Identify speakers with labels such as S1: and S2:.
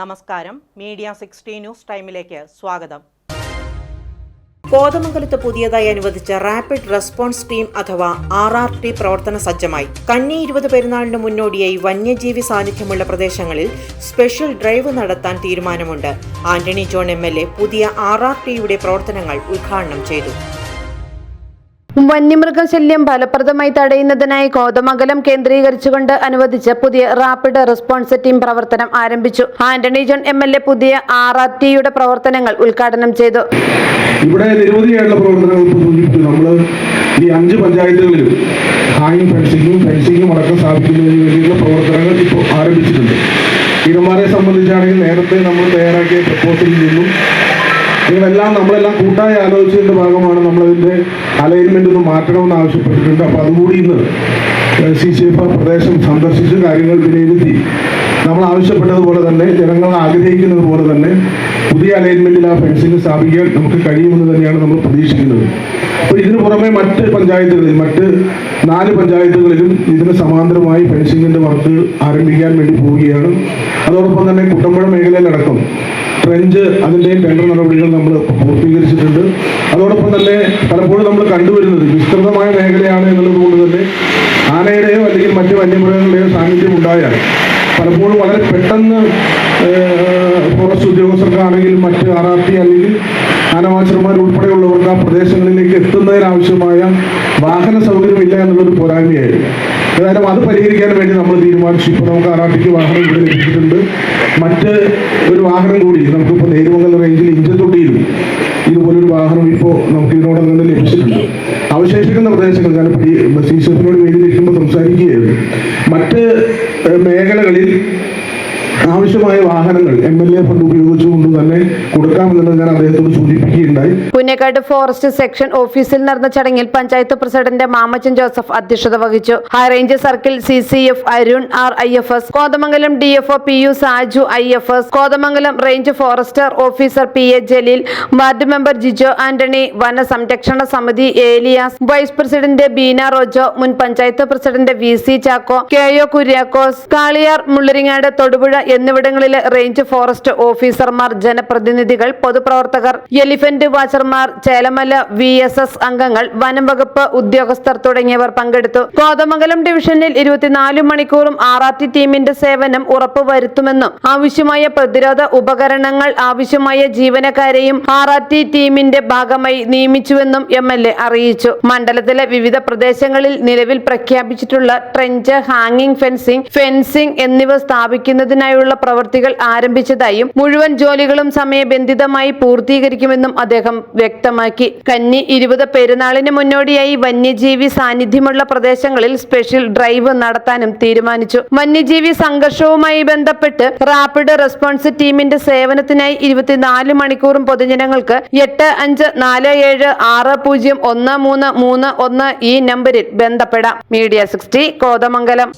S1: നമസ്കാരം. Media sixty news ടൈമിലേക്ക് സ്വാഗതം. കോതമംഗലത്ത് പുതിയതായി അനുവദിച്ച റാപ്പിഡ് റെസ്പോൺസ് ടീം അഥവാ ആർ ആർ ടി പ്രവർത്തന സജ്ജമായി. കന്നി ഇരുപത് പെരുന്നാളിന് മുന്നോടിയായി വന്യജീവി സാന്നിധ്യമുള്ള പ്രദേശങ്ങളിൽ സ്പെഷ്യൽ ഡ്രൈവ് നടത്താൻ തീരുമാനമുണ്ട്. ആന്റണി ജോൺ എം പുതിയ ആർ ആർ ടിയുടെ പ്രവർത്തനങ്ങൾ ഉദ്ഘാടനം ചെയ്തു.
S2: വന്യമൃഗശല്യം ഫലപ്രദമായി തടയുന്നതിനായി കോതമംഗലം കേന്ദ്രീകരിച്ചുകൊണ്ട് അനുവദിച്ച പുതിയ റാപ്പിഡ് റെസ്പോൺസ് ടീം പ്രവർത്തനം ആരംഭിച്ചു. Antony John M L A പുതിയ ആർ ആർ ടിയുടെ പ്രവർത്തനങ്ങൾ ഉദ്ഘാടനം ചെയ്തു.
S3: ഇവിടെ നിരവധിയായിട്ടുള്ള പ്രവർത്തനങ്ങൾ നമ്മൾ ഈ അഞ്ച് പഞ്ചായത്തുകളിലും ഹാങ്ങിങ് ഫെൻസിങ്ങും ഫെൻസിങ്ങും അടക്കം വേണ്ടിയുള്ള പ്രവർത്തനങ്ങൾ ഇപ്പോൾ ആരംഭിച്ചിട്ടുണ്ട്. തീരുമാനത്തെ സംബന്ധിച്ചാണെങ്കിൽ നേരത്തെ നമ്മൾ തയ്യാറാക്കിയ പ്രപ്പോസലിൽ നിന്നും ഇതെല്ലാം നമ്മളെല്ലാം കൂട്ടായി ആലോചിച്ചതിന്റെ ഭാഗമാണ് നമ്മളതിന്റെ അലൈൻമെന്റ് ഒന്ന് മാറ്റണമെന്ന് ആവശ്യപ്പെട്ടിട്ടുണ്ട്. അപ്പോൾ അതുകൂടി ഇന്ന് സി സി എഫ് പ്രദേശം സന്ദർശിച്ച് കാര്യങ്ങൾ വിലയിരുത്തി. നമ്മൾ ആവശ്യപ്പെട്ടതുപോലെ തന്നെ ജനങ്ങൾ ആഗ്രഹിക്കുന്നത് പോലെ തന്നെ പുതിയ അലൈൻമെന്റിൽ ആ ഫെൻസിംഗ് സ്ഥാപിക്കാൻ നമുക്ക് കഴിയുമെന്ന് തന്നെയാണ് നമ്മൾ പ്രതീക്ഷിക്കുന്നത്. അപ്പോൾ ഇതിനു പുറമെ മറ്റ് പഞ്ചായത്തുകളിൽ മറ്റ് നാല് പഞ്ചായത്തുകളിലും ഇതിന് സമാന്തരമായി ഫെൻസിങ്ങിന്റെ വർക്ക് ആരംഭിക്കാൻ വേണ്ടി പോവുകയാണ്. അതോടൊപ്പം തന്നെ കുട്ടമ്പുഴ മേഖലയിലടക്കം ട്രെഞ്ച് അതിന്റെയും ടെൻഡർ നടപടികൾ നമ്മൾ പൂർത്തീകരിച്ചിട്ടുണ്ട്. അതോടൊപ്പം തന്നെ പലപ്പോഴും നമ്മൾ കണ്ടുവരുന്നത് വിസ്തൃതമായ മേഖലയാണ് എന്നുള്ളത് കൊണ്ട് തന്നെ ആനയുടെയോ അല്ലെങ്കിൽ മറ്റ് വന്യമൃഗങ്ങളുടെയോ സാന്നിധ്യം ഉണ്ടായാൽ പലപ്പോഴും വളരെ പെട്ടെന്ന് ഫോറസ്റ്റ് ഉദ്യോഗസ്ഥർക്കാണെങ്കിലും മറ്റ് ആർ ആർ ടി അല്ലെങ്കിൽ ആനവാച്ചർമാർ ഉൾപ്പെടെയുള്ളവർക്ക് ആ പ്രദേശങ്ങളിലേക്ക് എത്തുന്നതിനാവശ്യമായ വാഹന സൗകര്യമില്ല എന്നുള്ളൊരു പോരായ്മയായിരുന്നു. ഏതായാലും അത് പരിഹരിക്കാൻ വേണ്ടി നമ്മൾ തീരുമാനിച്ചു. ഇപ്പോൾ നമുക്ക് ആർ ആർ ടിക്ക് വാഹനം ഇവിടെ ലഭിച്ചിട്ടുണ്ട്. മറ്റ് ഒരു വാഹനം കൂടി നമുക്കിപ്പോൾ നേരുമംഗലം റേഞ്ചിൽ ഇഞ്ചത്തൊട്ടിയിലും ഇതുപോലൊരു വാഹനം ഇപ്പോൾ നമുക്ക് ഇതിനോടകം തന്നെ ലഭിച്ചിട്ടുണ്ട്. അവശേഷിക്കുന്ന പ്രദേശങ്ങൾ ഞാൻ സി വേണ്ടി നിൽക്കുമ്പോൾ സംസാരിക്കുകയായിരുന്നു. മറ്റ് മേഖലകളിൽ ആവശ്യമായ വാഹനങ്ങൾ എം എൽ എ ഫണ്ട് ഉപയോഗിച്ചുകൊണ്ട് തന്നെ കൊടുക്കാമെന്നുള്ളത് ഞാൻ അദ്ദേഹത്തോട് സൂചിപ്പിക്കുകയുണ്ടായി.
S2: പുന്നക്കാട് ഫോറസ്റ്റ് സെക്ഷൻ ഓഫീസിൽ നടന്ന ചടങ്ങിൽ പഞ്ചായത്ത് പ്രസിഡന്റ് മാമച്ചൻ ജോസഫ് അധ്യക്ഷത വഹിച്ചു. High range circle C C F Arun R I F S Kothamangalam D F O P U Saju I F S Kothamangalam range forester officer P A Jaleel ward member Jijo Antony വന സംരക്ഷണ സമിതി Elias vice president Beena Rojo മുൻ panchayat president V C Chacko K O Kuriakose Kaliyar Mullaringad Thodupuzha എന്നിവിടങ്ങളിലെ range forest ഓഫീസർമാർ ജനപ്രതിനിധികൾ പൊതുപ്രവർത്തകർ elephant വാച്ചർമാർ ചേലമല V അംഗങ്ങൾ വനം വകുപ്പ് ഉദ്യോഗസ്ഥർ തുടങ്ങിയവർ പങ്കെടുത്തു. കോതമംഗലം ഡിവിഷനിൽ ഇരുപത്തിനാല് മണിക്കൂറും ടി ടീമിന്റെ സേവനം ഉറപ്പുവരുത്തുമെന്നും ആവശ്യമായ പ്രതിരോധ ഉപകരണങ്ങൾ ആവശ്യമായ ജീവനക്കാരെയും ടി ടീമിന്റെ ഭാഗമായി നിയമിച്ചുവെന്നും എം എൽ എ അറിയിച്ചു. മണ്ഡലത്തിലെ വിവിധ പ്രദേശങ്ങളിൽ നിലവിൽ പ്രഖ്യാപിച്ചിട്ടുള്ള ട്രെഞ്ച് ഹാങ്ങിംഗ് ഫെൻസിംഗ് ഫെൻസിംഗ് എന്നിവ സ്ഥാപിക്കുന്നതിനായുള്ള പ്രവൃത്തികൾ ആരംഭിച്ചതായും മുഴുവൻ ജോലികളും സമയബന്ധിതമായി പൂർത്തീകരിക്കുമെന്നും അദ്ദേഹം വ്യക്തമാക്കി. കന്നി ഇരുപത് പെരുന്നാളിന് മുന്നോടിയായി വന്യജീവി സാന്നിധ്യമുള്ള പ്രദേശങ്ങളിൽ സ്പെഷ്യൽ ഡ്രൈവ് നടത്താനും തീരുമാനിച്ചു. വന്യജീവി സംഘർഷവുമായി ബന്ധപ്പെട്ട് റാപ്പിഡ് റെസ്പോൺസ് ടീമിന്റെ സേവനത്തിനായി ഇരുപത്തിനാല് മണിക്കൂറും പൊതുജനങ്ങൾക്ക് എട്ട് അഞ്ച് നാല് ഏഴ് ആറ് പൂജ്യം ഒന്ന് മൂന്ന് മൂന്ന് ഒന്ന് ഈ നമ്പറിൽ ബന്ധപ്പെടാം. Media sixty Kothamangalam.